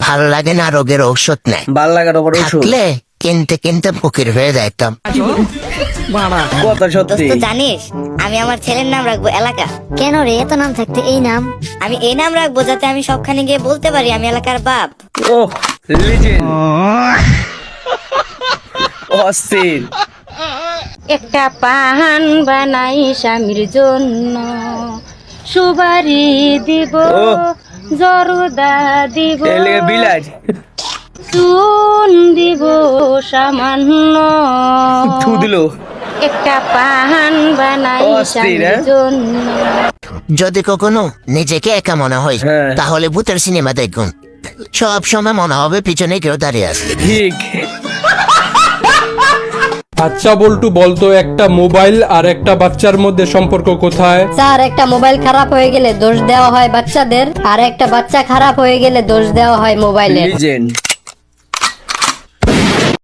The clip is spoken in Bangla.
ভালো লাগে না রোগের ঔষধ নেই ভালো লাগার ওপর ওষুধ থাকলে কিনতে কিনতে ফকির হয়ে যাইতাম। কথা সত্যি। দোস্ত জানিস আমি আমার ছেলের নাম রাখব এলাকা। কেন রে এত নাম থাকতে এই নাম? আমি এই নাম রাখব যাতে আমি সবখানে গিয়ে বলতে পারি আমি এলাকার বাপ। ও লিজেন্ড অস্থির। একটা পাহান বানাই স্বামীর জন্য। সুবারি দিব। জরদা দিব। বিলাস চুন দিব সামান্য। থু দিল। একটা পাহান বানাই হ্যাঁ? জন্য। যদি কখনো নিজেকে একা মনে হয় হ্যাঁ। তাহলে ভূতের সিনেমা দেখুন। সব সময় মনে হবে পিছনে কেউ দাঁড়িয়ে আছে। ঠিক। আচ্ছা বল্টু বলতো একটা মোবাইল আর একটা বাচ্চার মধ্যে সম্পর্ক কোথায়? স্যার একটা মোবাইল খারাপ হয়ে গেলে দোষ দেওয়া হয় বাচ্চাদের আর একটা বাচ্চা খারাপ হয়ে গেলে দোষ দেওয়া হয় মোবাইলের। লিজেন্ড